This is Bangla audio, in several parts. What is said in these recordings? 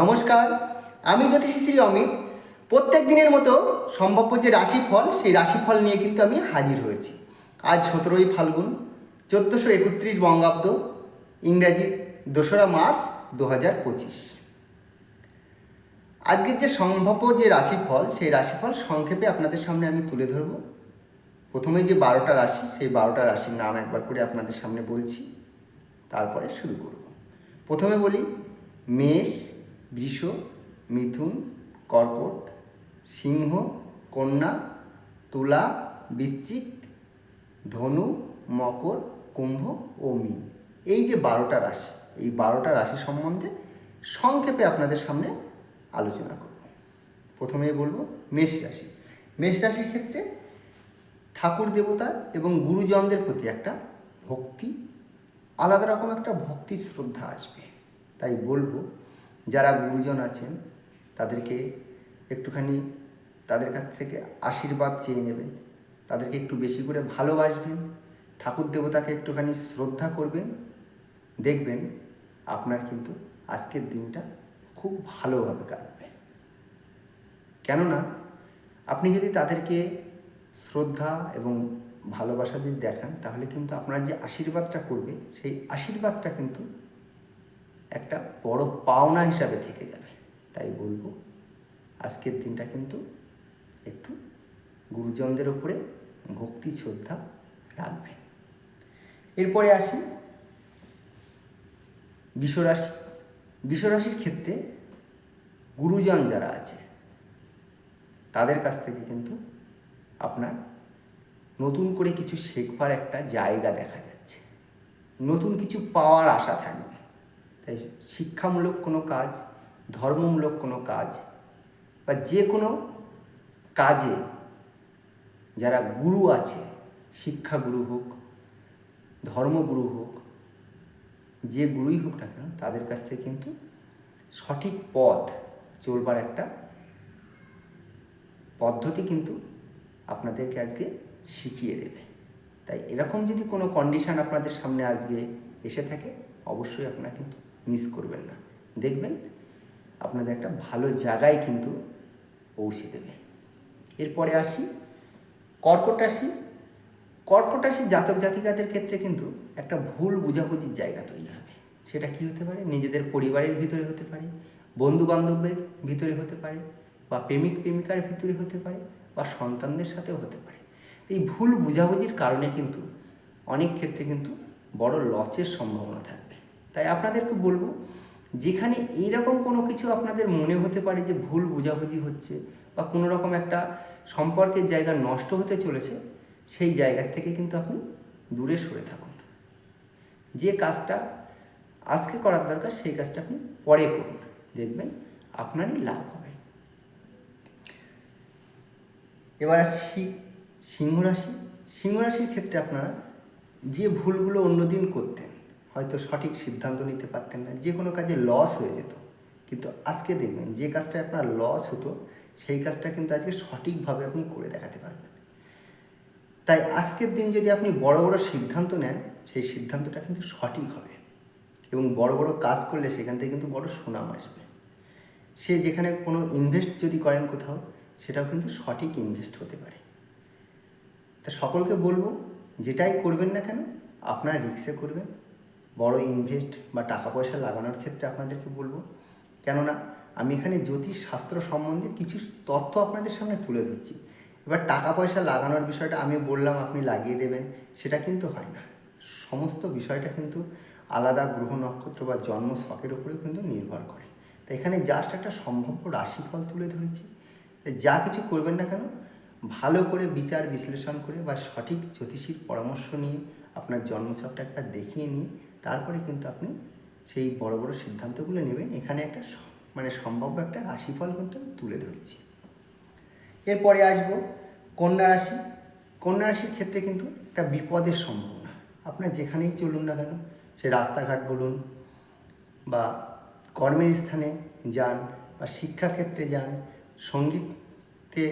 নমস্কার, আমি জ্যোতিষী শ্রী অমিত। প্রত্যেক দিনের মতো সম্ভাব্য যে রাশিফল, সেই রাশিফল নিয়ে কিন্তু আমি হাজির হয়েছি। আজ সতেরোই ফাল্গুন, চোদ্দোশো একত্রিশ বঙ্গাব্দ, ইংরাজি দোসরা মার্চ দু হাজার পঁচিশ। আজকের যে সম্ভাব্য যে রাশিফল, সেই রাশিফল সংক্ষেপে আপনাদের সামনে আমি তুলে ধরব। প্রথমে যে বারোটা রাশি, সেই বারোটা রাশির নাম একবার করে আপনাদের সামনে বলছি। তারপরে শুরু করব। প্রথমে বলি, মেষ বৃষ, মিথুন, কর্কট, সিংহ, কন্যা, তুলা বৃশ্চিক ধনু, মকর, কুম্ভ ও মীন। এই যে বারোটা রাশি, এই বারোটা রাশি সম্বন্ধে সংক্ষেপে আপনাদের সামনে আলোচনা করব। প্রথমেই বলব, মেষ রাশি। মেষ রাশির ক্ষেত্রে ঠাকুর দেবতা এবং গুরুজনদের প্রতি একটা ভক্তি, আলাদা রকম একটা ভক্তি শ্রদ্ধা আসবে। তাই বলব যারা গুরুজন আছেন, তাদেরকে একটুখানি তাদের কাছ থেকে আশীর্বাদ চেয়ে নেবেন। তাদেরকে একটু বেশি করে ভালোবাসবেন। ঠাকুর দেবতাকে একটুখানি শ্রদ্ধা করবেন। দেখবেন আপনার কিন্তু আজকের দিনটা খুব ভালোভাবে কাটবে। কেননা, আপনি যদি তাদেরকে শ্রদ্ধা এবং ভালোবাসা যদি দেখান, তাহলে কিন্তু আপনার যে আশীর্বাদটা করবে, সেই আশীর্বাদটা কিন্তু একটা বড় পাওনা হিসাবে থেকে যাবে। তাই বলব, আজকের দিনটা কিন্তু একটু গুরুজনদের ওপরে ভক্তি, শ্রদ্ধা রাখবেন এরপরে আসি বিশ্বরাশি। বিশ্বরাশির ক্ষেত্রে গুরুজন যারা আছে, তাদের কাছ থেকে কিন্তু আপনার নতুন করে কিছু শেখবার একটা জায়গা দেখা যাচ্ছে। নতুন কিছু পাওয়ার আশা থাকবে। তাই শিক্ষামূলক কোনো কাজ, ধর্মমূলক কোনো কাজ বা যে কোনো কাজে যারা গুরু আছে, শিক্ষাগুরু হোক, ধর্মগুরু হোক, যে গুরুই হোক না কেন, তাদের কাছ থেকে কিন্তু সঠিক পথ চলবার একটা পদ্ধতি কিন্তু আপনাদেরকে আজকে শিখিয়ে দেবে। তাই এরকম যদি কোনো কন্ডিশন আপনাদের সামনে আজকে এসে থাকে, অবশ্যই আপনারা কিন্তু মিস করবেন না। দেখবেন আপনাদের একটা ভালো জায়গায় কিন্তু পৌঁছে দেবে। এরপরে আসি, কর্কট রাশি। কর্কট রাশির জাতক জাতিকাদের ক্ষেত্রে কিন্তু একটা ভুল বুঝাবুঝির জায়গা তৈরি হবে। সেটা কি হতে পারে? নিজেদের পরিবারের ভিতরে হতে পারে বন্ধু বান্ধবের ভিতরে হতে পারে, বা প্রেমিক প্রেমিকার ভিতরে হতে পারে, বা সন্তানদের সাথেও হতে পারে। এই ভুল বুঝাবুঝির কারণে কিন্তু অনেক ক্ষেত্রে কিন্তু বড় লসের সম্ভাবনা থাকবে তাই আপনাদেরকে বলব, যেখানে এইরকম কোনো কিছু আপনাদের মনে হতে পারে যে ভুল বুঝাবুঝি হচ্ছে বা কোনো রকম একটা সম্পর্কের জায়গা নষ্ট হতে চলেছে, সেই জায়গা থেকে কিন্তু আপনি দূরে সরে থাকুন। যে কাজটা আজকে করার দরকার, সেই কাজটা আপনি পরে করুন। দেখবেন আপনারই লাভ হবে। এবার আসছি সিংহ রাশি সিংহ রাশির ক্ষেত্রে আপনারা যে ভুলগুলো অন্যদিন করতেন হয়তো সঠিক সিদ্ধান্ত নিতে পারতেন না। যে কোনো কাজে লস হয়ে যেত। কিন্তু আজকে দেখবেন, যে কাজটা আপনার লস হতো, সেই কাজটা কিন্তু আজকে সঠিকভাবে আপনি করে দেখাতে পারবেন। তাই আজকের দিন যদি আপনি বড় বড় সিদ্ধান্ত নেন, সেই সিদ্ধান্তটা কিন্তু সঠিক হবে। এবং বড় বড় কাজ করলে সেখান থেকে কিন্তু বড় সুনাম আসবে। সে যেখানে কোনো ইনভেস্ট যদি করেন কোথাও, সেটাও কিন্তু সঠিক ইনভেস্ট হতে পারে। তা সকলকে বলব, যেটাই করবেন না কেন, আপনারা রিক্সে করবেন। বড় ইনভেস্ট বা টাকা পয়সা লাগানোর ক্ষেত্রে আপনাদেরকে বলব, কেননা আমি এখানে জ্যোতিষ শাস্ত্র সম্বন্ধে কিছু তথ্য আপনাদের সামনে তুলে ধরছি। এবার টাকা পয়সা লাগানোর বিষয়টা আমি বললাম, আপনি লাগিয়ে দেবেন, সেটা কিন্তু হয় না। সমস্ত বিষয়টা কিন্তু আলাদা গ্রহ নক্ষত্র বা জন্ম শখের উপরেও কিন্তু নির্ভর করে। তো এখানে জাস্ট একটা সম্ভাব্য রাশিফল তুলে ধরেছি। যা কিছু করবেন না কেন, ভালো করে বিচার বিশ্লেষণ করে বা সঠিক জ্যোতিষীর পরামর্শ নিয়ে আপনার জন্মছকটা একটা দেখিয়ে নিয়ে তারপরে কিন্তু আপনি সেই বড় বড় সিদ্ধান্তগুলো নেবেন। এখানে একটা মানে সম্ভাব্য একটা রাশিফল কিন্তু আমি তুলে ধরছি। এরপরে আসব কন্যা রাশি। কন্যা রাশির ক্ষেত্রে কিন্তু একটা বিপদের সম্ভাবনা। আপনার যেখানেই চলুন না কেন, সে রাস্তাঘাট বলুন বা কর্মের স্থানে যান বা শিক্ষাক্ষেত্রে যান, সঙ্গীতে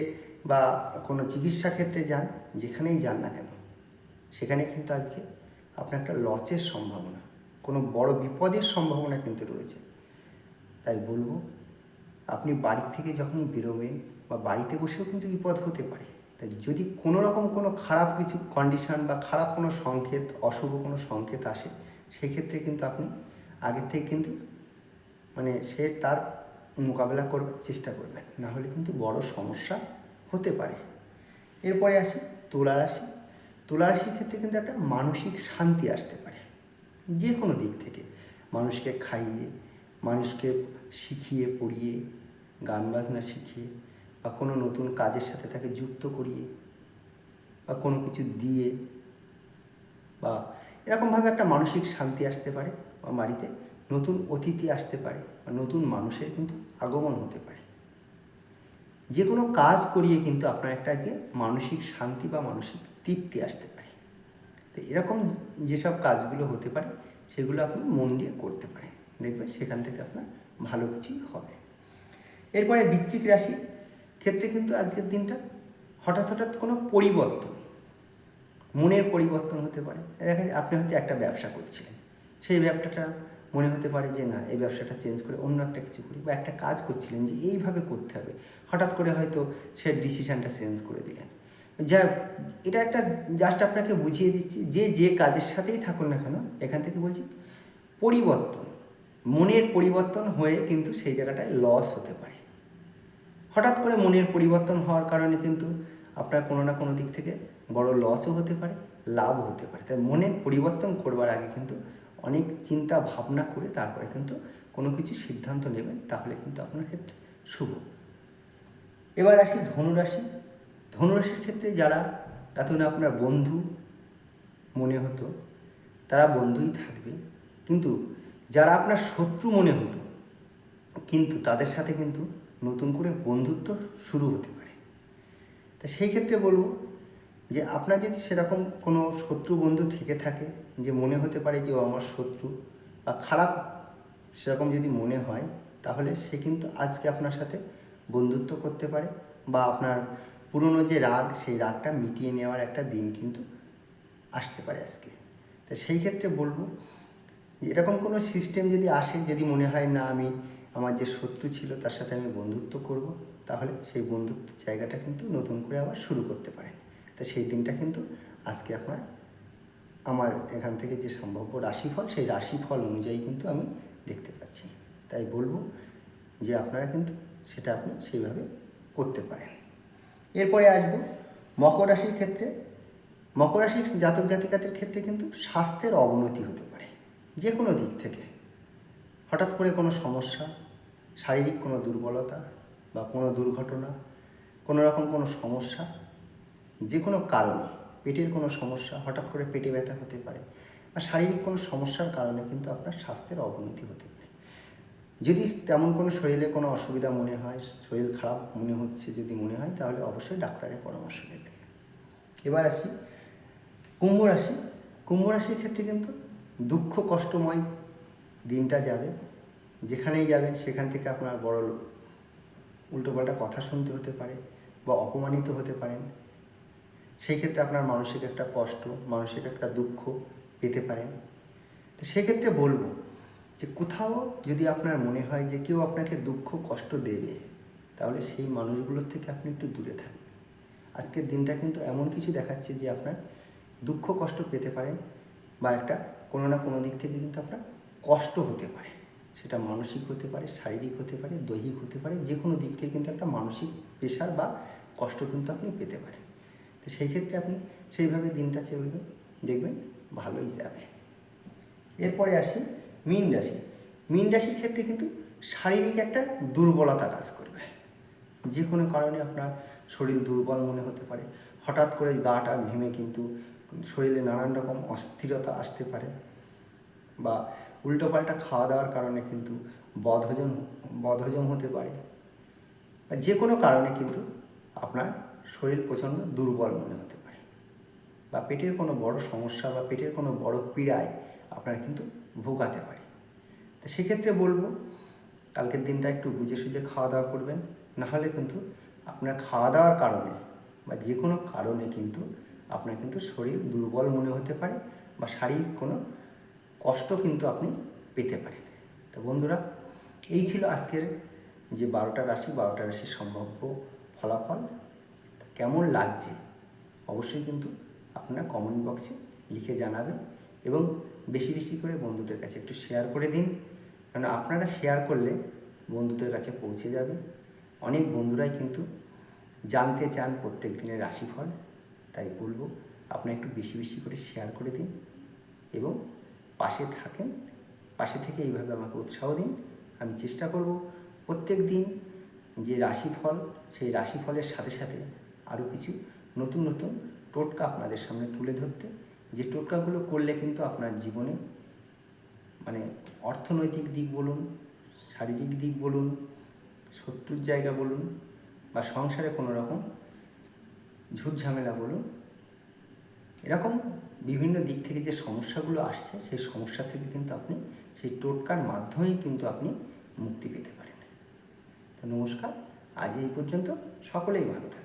বা কোনো চিকিৎসা ক্ষেত্রে যান, যেখানেই যান না কেন, সেখানে কিন্তু আজকে আপনার একটা লসের সম্ভাবনা, কোনো বড় বিপদের সম্ভাবনা কিন্তু রয়েছে। তাই বলব, আপনি বাড়ির থেকে যখনই বেরোবেন বা বাড়িতে বসেও কিন্তু বিপদ হতে পারে। তাই যদি কোনো রকম কোনো খারাপ কিছু কন্ডিশন বা খারাপ কোনো সংকেত, অশুভ কোনো সংকেত আসে, সেক্ষেত্রে কিন্তু আপনি আগের থেকে কিন্তু মানে সে তার মোকাবেলা করবার চেষ্টা করবেন। না হলে কিন্তু বড় সমস্যা হতে পারে। এরপরে আসি, তুলা রাশি। তুলা রাশির ক্ষেত্রে কিন্তু একটা মানসিক শান্তি আসতে পারে। যে কোনো দিক থেকে। মানুষকে খাইয়ে, মানুষকে শিখিয়ে, পড়িয়ে, গান বাজনা শিখিয়ে, বা কোনো নতুন কাজের সাথে তাকে যুক্ত করিয়ে, বা কোনো কিছু দিয়ে, বা এরকমভাবে একটা মানসিক শান্তি আসতে পারে, বা বাড়িতে নতুন অতিথি আসতে পারে, বা নতুন মানুষের কিন্তু আগমন হতে পারে। যে কোনো কাজ করিয়ে কিন্তু আপনার একটা আজকে মানসিক শান্তি বা মানসিক তৃপ্তি আসতে পারে। তো এরকম যেসব কাজগুলো হতে পারে, সেগুলো আপনি মন দিয়ে করতে পারেন। দেখবেন সেখান থেকে আপনার ভালো কিছুই হবে। এরপরে বৃশ্চিক রাশির ক্ষেত্রে কিন্তু আজকের দিনটা হঠাৎ হঠাৎ কোনো পরিবর্তন, মনের পরিবর্তন হতে পারে। দেখা যায় আপনি হয়তো একটা ব্যবসা করছিলেন, সেই ব্যবসাটা মনে হতে পারে যে না, এই ব্যবসাটা চেঞ্জ করে অন্য একটা কিছু করি বা একটা কাজ করছিলেন যে এইভাবে করতে হবে। হঠাৎ করে হয়তো সে ডিসিশানটা চেঞ্জ করে দিলেন। যা, এটা একটা জাস্ট আপনাকে বুঝিয়ে দিচ্ছি, যে যে কাজের সাথেই থাকুন না কেন, এখান থেকে বলছি, পরিবর্তন, মনের পরিবর্তন হয়ে কিন্তু সেই জায়গাটায় লস হতে পারে। হঠাৎ করে মনের পরিবর্তন হওয়ার কারণে কিন্তু আপনার কোনো না কোনো দিক থেকে বড় লসও হতে পারে লাভ হতে পারে। তাই মনের পরিবর্তন করবার আগে কিন্তু অনেক চিন্তা ভাবনা করে তারপরে কিন্তু কোনো কিছু সিদ্ধান্ত নেবেন, তাহলে কিন্তু আপনার ক্ষেত্রে শুভ। এবার আসি ধনুরাশি ধনুরাশির ক্ষেত্রে যারা এতদিন আপনার বন্ধু মনে হতো, তারা বন্ধুই থাকবে। কিন্তু যারা আপনার শত্রু মনে হতো, কিন্তু তাদের সাথে কিন্তু নতুন করে বন্ধুত্ব শুরু হতে পারে। তা সেই ক্ষেত্রে বলব যে, আপনার যদি সেরকম কোনো শত্রু বন্ধু থেকে থাকে, যে মনে হতে পারে যে ও আমার শত্রু বা খারাপ সেরকম যদি মনে হয়, তাহলে সে কিন্তু আজকে আপনার সাথে বন্ধুত্ব করতে পারে বা আপনার পুরনো যে রাগ, সেই রাগটা মিটিয়ে নেওয়ার একটা দিন কিন্তু আসতে পারে আজকে। তা সেই ক্ষেত্রে বলব এরকম কোনো সিস্টেম যদি আসে, যদি মনে হয় না আমি, আমার যে শত্রু ছিল, তার সাথে আমি বন্ধুত্ব করব, তাহলে সেই বন্ধুত্ব জায়গাটা কিন্তু নতুন করে আবার শুরু করতে পারেন তা সেই দিনটা কিন্তু আজকে আপনার, আমার এখান থেকে যে সম্ভাব্য রাশিফল, সেই রাশিফল অনুযায়ী কিন্তু আমি দেখতে পাচ্ছি। তাই বলব যে, আপনারা কিন্তু সেটা আপনি সেইভাবে করতে পারেন। এরপরে আসব মকর রাশির ক্ষেত্রে। মকর রাশির জাতক জাতিকাদের ক্ষেত্রে কিন্তু স্বাস্থ্যের অবনতি হতে পারে যে কোনো দিক থেকে। হঠাৎ করে কোনো সমস্যা, শারীরিক কোনো দুর্বলতা বা কোনো দুর্ঘটনা, কোনো রকম কোনো সমস্যা যে কোনো কারণে পেটের কোনো সমস্যা, হঠাৎ করে পেটে ব্যথা হতে পারে বা শারীরিক কোনো সমস্যার কারণে কিন্তু আপনার স্বাস্থ্যের অবনতি হতে পারে। যদি তেমন কোনো শরীরে কোনো অসুবিধা মনে হয়, শরীর খারাপ মনে হচ্ছে যদি মনে হয়, তাহলে অবশ্যই ডাক্তারের পরামর্শ নেবেন এবার আসি কুম্ভ রাশি। কুম্ভ রাশির ক্ষেত্রে কিন্তু দুঃখ কষ্টময় দিনটা যাবে। যেখানেই যাবেন, সেখান থেকে আপনার বড় উল্টোপাল্টা কথা শুনতে হতে পারে বা অপমানিত হতে পারেন। সেই ক্ষেত্রে আপনার মানসিক একটা কষ্ট, মানসিক একটা দুঃখ পেতে পারেন। তো সেক্ষেত্রে বলব যে কোথাও যদি আপনার মনে হয় যে কেউ আপনাকে দুঃখ, কষ্ট দেবে, তাহলে সেই মানুষগুলোর থেকে আপনি একটু দূরে থাকবেন। আজকের দিনটা কিন্তু এমন কিছু দেখাচ্ছে যে আপনার দুঃখ, কষ্ট পেতে পারেন বা একটা কোনো না কোনো দিক থেকে কিন্তু আপনার কষ্ট হতে পারে। সেটা মানসিক হতে পারে, শারীরিক হতে পারে, দৈহিক হতে পারে যে কোনো দিক থেকে কিন্তু একটা মানসিক প্রেশার বা কষ্ট কিন্তু আপনি পেতে পারেন। তো সেই ক্ষেত্রে আপনি সেইভাবে দিনটা চলবেন দেখবেন ভালোই যাবে। এরপরে আসি মীন রাশি। মীন রাশির ক্ষেত্রে কিন্তু শারীরিক একটা দুর্বলতা কাজ করবে। যে কোনো কারণে আপনার শরীর দুর্বল মনে হতে পারে। হঠাৎ করে গাটা ঘেমে কিন্তু শরীরে নানান রকম অস্থিরতা আসতে পারে বা উল্টোপাল্টা খাওয়া দাওয়ার কারণে কিন্তু বদহজম বদহজম হতে পারে। যে কোনো কারণে কিন্তু আপনার শরীর প্রচণ্ড দুর্বল মনে হতে পারে। বা পেটের কোনো বড় সমস্যা বা পেটের কোনো বড় পীড়ায় আপনার কিন্তু ভোগাতে পারে। তো সেক্ষেত্রে বলব, কালকের দিনটা একটু বুঝে সুঝে খাওয়া দাওয়া করবেন। নাহলে কিন্তু আপনার খাওয়া দাওয়ার কারণে বা যে কোনো কারণে কিন্তু আপনার কিন্তু শরীর দুর্বল মনে হতে পারে বা শারীরিক কোনো কষ্ট কিন্তু আপনি পেতে পারেন। তো বন্ধুরা, এই ছিল আজকের যে বারোটা রাশি, বারোটা রাশির সম্ভাব্য ফলাফল। কেমন লাগছে? অবশ্যই কিন্তু আপনারা কমেন্ট বক্সে লিখে জানাবেন এবং বেশি বেশি করে বন্ধুদের কাছে একটু শেয়ার করে দিন। কারণ আপনারা শেয়ার করলে বন্ধুদের কাছে পৌঁছে যাবে। অনেক বন্ধুরাই কিন্তু জানতে চান প্রত্যেক দিনের রাশিফল, তাই বলব আপনারা একটু বেশি বেশি করে শেয়ার করে দিন এবং পাশে থাকেন, পাশে থেকে এইভাবে আমাকে উৎসাহ দিন। আমি চেষ্টা করব প্রত্যেক দিন যে রাশিফল, সেই রাশিফলের সাথে সাথে আরও কিছু নতুন নতুন টোটকা আপনাদের সামনে তুলে ধরতে। যে টোটকাগুলো করলে কিন্তু আপনার জীবনে মানে অর্থনৈতিক দিক বলুন, শারীরিক দিক বলুন, শত্রুর জায়গা বলুন বা সংসারে কোনো রকম ঝুট ঝামেলা বলুন, এরকম বিভিন্ন দিক থেকে যে সমস্যাগুলো আসছে সেই সমস্যা থেকে কিন্তু আপনি সেই টোটকার মাধ্যমেই কিন্তু আপনি মুক্তি পেতে পারেন। তো নমস্কার, আজ এই পর্যন্ত সকলেই ভালো থাকবেন